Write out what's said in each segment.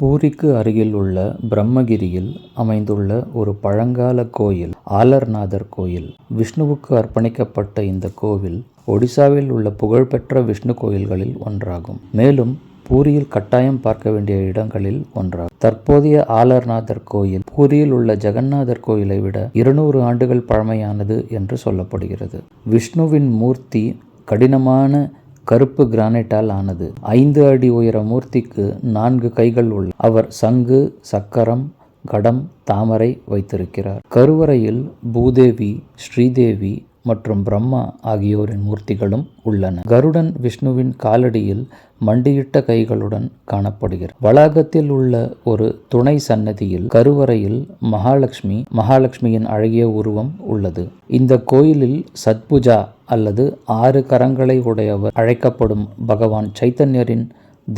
பூரிக்கு அருகில் உள்ள பிரம்மகிரியில் அமைந்துள்ள ஒரு பழங்கால கோயில் ஆலர்நாதர் கோயில். விஷ்ணுவுக்கு அர்ப்பணிக்கப்பட்ட இந்த கோவில் ஒடிசாவில் உள்ள புகழ்பெற்ற விஷ்ணு கோயில்களில் ஒன்றாகும். மேலும் பூரியில் கட்டாயம் பார்க்க வேண்டிய இடங்களில் ஒன்றாகும். தற்போதைய ஆலர்நாதர் கோயில் பூரியில் உள்ள ஜெகநாதர் கோயிலை விட இருநூறு ஆண்டுகள் பழமையானது என்று சொல்லப்படுகிறது. விஷ்ணுவின் மூர்த்தி கடினமான கருப்பு கிரானைட்டால் ஆனது. ஐந்து அடி உயர மூர்த்திக்கு நான்கு கைகள் உள்ள அவர் சங்கு சக்கரம் கடம் தாமரை வைத்திருக்கிறார். கருவறையில் பூதேவி ஸ்ரீதேவி மற்றும் பிரம்மா ஆகியோரின் மூர்த்திகளும் உள்ளன. கருடன் விஷ்ணுவின் காலடியில் மண்டியிட்ட கைகளுடன் காணப்படுகிறார் வளாகத்தில் உள்ள ஒரு துணை சன்னதியில் கருவறையில் மகாலட்சுமி மகாலட்சுமியின் அழகிய உருவம் உள்ளது. இந்த கோயிலில் சத்புஜா அல்லது ஆறு கரங்களை உடையவர் அழைக்கப்படும் பகவான் சைத்தன்யரின்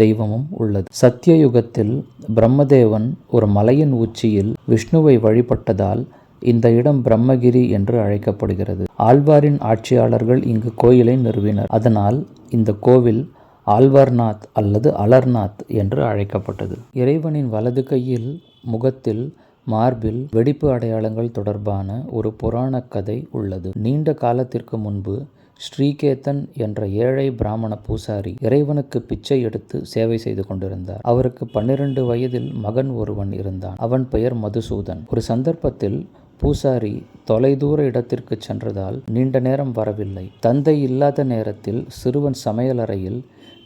தெய்வமும் உள்ளது. சத்தியயுகத்தில் பிரம்மதேவன் ஒரு மலையின் உச்சியில் விஷ்ணுவை வழிபட்டதால் இந்த இடம் பிரம்மகிரி என்று அழைக்கப்படுகிறது. ஆழ்வாரின் ஆட்சியாளர்கள் இங்கு கோயிலை நிறுவினர். அதனால் இந்த கோவில் ஆழ்வார்நாத் அல்லது அலர்நாத் என்று அழைக்கப்பட்டது. இறைவனின் வலது கையில் முகத்தில் மார்பில் வெடிப்பு அடையாளங்கள் தொடர்பான ஒரு புராணக் கதை உள்ளது. நீண்ட காலத்திற்கு முன்பு ஸ்ரீகேத்தன் என்ற ஏழை பிராமண பூசாரி இறைவனுக்கு பிச்சை எடுத்து சேவை செய்து கொண்டிருந்தார். அவருக்கு பன்னிரண்டு வயதில் மகன் ஒருவன் இருந்தான். அவன் பெயர் மதுசூதன். ஒரு சந்தர்ப்பத்தில் பூசாரி தொலைதூர இடத்திற்கு சென்றதால் நீண்ட நேரம் வரவில்லை. தந்தை இல்லாத நேரத்தில் சிறுவன் சமையலறையில்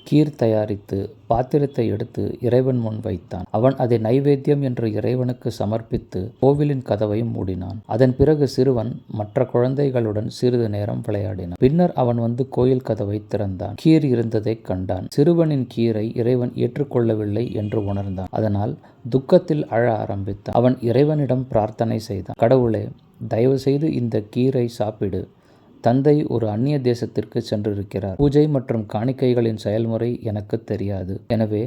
கீர் தயாரித்து பாத்திரத்தை எடுத்து இறைவன் முன் வைத்தான். அவன் அதை நைவேத்தியம் என்று இறைவனுக்கு சமர்ப்பித்து கோவிலின் கதவை மூடினான். அதன் பிறகு சிறுவன் மற்ற குழந்தைகளுடன் சிறிது நேரம் விளையாடினான். பின்னர் அவன் வந்து கோயில் கதவை திறந்தான். கீர் இருந்ததை கண்டான். சிறுவனின் கீரை இறைவன் ஏற்றுக்கொள்ளவில்லை என்று உணர்ந்தான். அதனால் துக்கத்தில் அழ ஆரம்பித்தான். அவன் இறைவனிடம் பிரார்த்தனை செய்தான். கடவுளே தயவு செய்து இந்த கீரை சாப்பிடு. தந்தை ஒரு அந்நிய தேசத்திற்கு சென்றிருக்கிறார். பூஜை மற்றும் காணிக்கைகளின் செயல்முறை எனக்கு தெரியாது. எனவே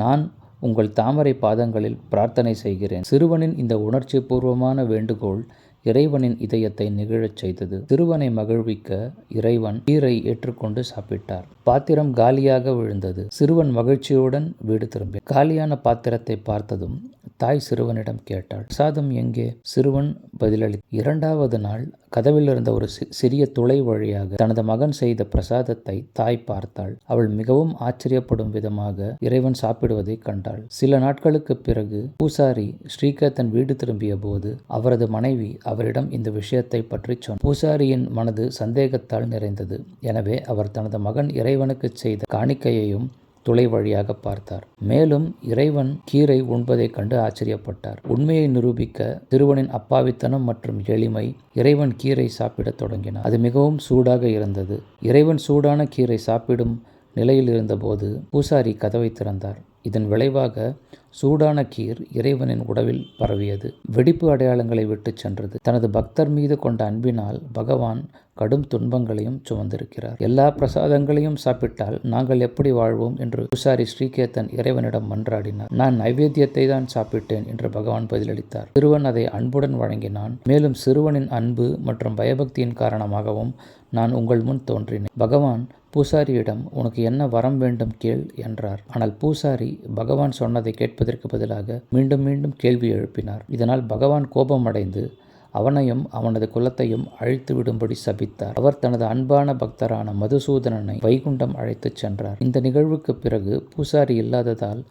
நான் உங்கள் தாமரை பாதங்களில் பிரார்த்தனை செய்கிறேன். சிறுவனின் இந்த உணர்ச்சி பூர்வமான வேண்டுகோள் இறைவனின் இதயத்தை நிகழச் செய்தது. சிறுவனை மகிழ்விக்க இறைவன் நீரை ஏற்றுக்கொண்டு சாப்பிட்டார். பாத்திரம் காலியாக விழுந்தது. சிறுவன் மகிழ்ச்சியுடன் வீடு திரும்பி காலியான பாத்திரத்தை பார்த்ததும் தாய் சிறுவனிடம் கேட்டாள் பிரசாதம் எங்கே? சிறுவன் பதிலளி இரண்டாவது நாள் கதவில் இருந்த ஒரு சிறிய துளை வழியாக தனது மகன் செய்த பிரசாதத்தை தாய் பார்த்தாள். அவள் மிகவும் ஆச்சரியப்படும் விதமாக இறைவன் சாப்பிடுவதை கண்டாள். சில நாட்களுக்கு பிறகு பூசாரி ஸ்ரீகேத்தன் வீடு திரும்பிய போது அவரது மனைவி அவரிடம் இந்த விஷயத்தை பற்றி சொன்ன பூசாரியின் மனது சந்தேகத்தால் நிறைந்தது. எனவே அவர் தனது மகன் இறைவனுக்கு செய்த காணிக்கையையும் துளை வழியாக பார்த்தார். மேலும் இறைவன் கீரை உண்பதைக் கண்டு ஆச்சரியப்பட்டார். உண்மையை நிரூபிக்க சிறுவனின் அப்பாவித்தனம் மற்றும் எளிமை இறைவன் கீரை சாப்பிடத் தொடங்கினார். அது மிகவும் சூடாக இருந்தது. இறைவன் சூடான கீரை சாப்பிடும் நிலையில் இருந்தபோது பூசாரி கதவை திறந்தார். இதன் விளைவாக சூடான கீர் இறைவனின் உடவில் பரவியது. வெடிப்பு அடையாளங்களை விட்டு சென்றது. தனது பக்தர் மீது கொண்ட அன்பினால் பகவான் கடும் துன்பங்களையும் சுமந்திருக்கிறார். எல்லா பிரசாதங்களையும் சாப்பிட்டால் நாங்கள் எப்படி வாழ்வோம் என்று பூசாரி ஸ்ரீகேத்தன் இறைவனிடம் மன்றாடினார். நான் நைவேத்தியத்தை தான் சாப்பிட்டேன் என்று பகவான் பதிலளித்தார். சிறுவன் அதை அன்புடன் வழங்கினான். மேலும் சிறுவனின் அன்பு மற்றும் பயபக்தியின் காரணமாகவும் நான் உங்கள் முன் தோன்றினேன். பகவான் பூசாரியிடம் உனக்கு என்ன வரம் வேண்டும் கேள் என்றார். ஆனால் பூசாரி பகவான் சொன்னதை கேட்பதற்கு பதிலாக மீண்டும் மீண்டும் கேள்வி எழுப்பினார். இதனால் பகவான் கோபமடைந்து அவனையும் அவனது குலத்தையும் அழித்து விடும்படி சபித்தார். அவர் தனது அன்பான பக்தரான மதுசூதனனை வைகுண்டம் அழைத்துச் சென்றார். இந்த நிகழ்வுக்கு பிறகு பூசாரி இல்லாததால்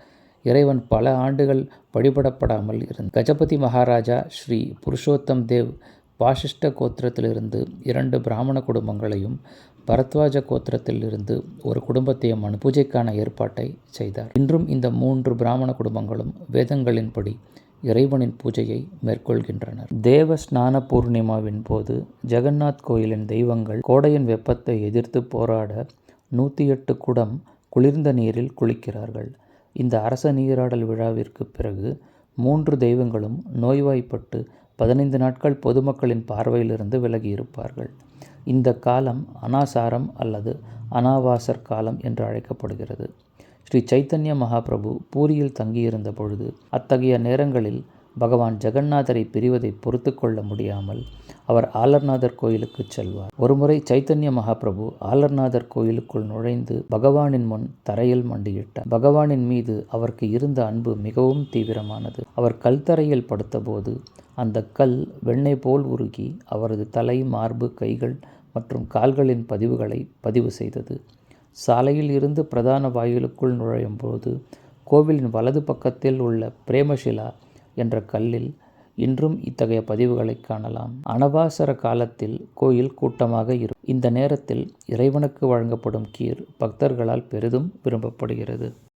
இறைவன் பல ஆண்டுகள் வழிபடப்படாமல் இருந்தார். கஜபதி மகாராஜா ஸ்ரீ புருஷோத்தம் தேவ் பாசிஷ்ட கோத்திரத்திலிருந்து இரண்டு பிராமண குடும்பங்களையும் பரத்வாஜ கோத்திரத்தில் இருந்து ஒரு குடும்பத்தையும் அனு பூஜைக்கான ஏற்பாட்டை செய்தார். இன்றும் இந்த மூன்று பிராமண குடும்பங்களும் வேதங்களின்படி இறைவனின் பூஜையை மேற்கொள்கின்றனர். தேவ ஸ்நான பூர்ணிமாவின் போது ஜெகநாத் கோயிலின் தெய்வங்கள் கோடையின் வெப்பத்தை எதிர்த்து போராட நூற்றி எட்டு குடம் குளிர்ந்த நீரில் குளிக்கிறார்கள். இந்த அரச நீராடல் விழாவிற்கு பிறகு மூன்று தெய்வங்களும் நோய்வாய்ப்பட்டு பதினைந்து நாட்கள் பொதுமக்களின் பார்வையிலிருந்து விலகி இருப்பார்கள் இந்த காலம் அனாசாரம் அல்லது அனாவாசர் காலம் என்று அழைக்கப்படுகிறது. ஸ்ரீ சைத்தன்ய மகாபிரபு பூரியில் தங்கியிருந்த பொழுது அத்தகைய நேரங்களில் பகவான் ஜெகந்நாதரை பிரிவதை பொறுத்து கொள்ள முடியாமல் அவர் ஆலர்நாதர் கோயிலுக்கு செல்வார். ஒருமுறை சைத்தன்ய மகாபிரபு ஆலர்நாதர் கோயிலுக்குள் நுழைந்து பகவானின் முன் தரையில் மண்டியிட்டார். பகவானின் மீது அவருக்கு இருந்த அன்பு மிகவும் தீவிரமானது. அவர் கல் தரையில் படுத்தபோது அந்த கல் வெண்ணெய் போல் உருகி அவரது தலை மார்பு கைகள் மற்றும் கால்களின் பதிவுகளை பதிவு செய்தது. சாலையில் இருந்து பிரதான வாயிலுக்குள் நுழையும் போது கோவிலின் வலது பக்கத்தில் உள்ள பிரேமஷிலா என்ற கல்லில் இன்றும் இத்தகைய பதிவுகளை காணலாம். அனவாசர காலத்தில் கோயில் கூட்டமாக இருக்கும் இந்த நேரத்தில் இறைவனுக்கு வழங்கப்படும் கீர் பக்தர்களால் பெரிதும் விரும்பப்படுகிறது.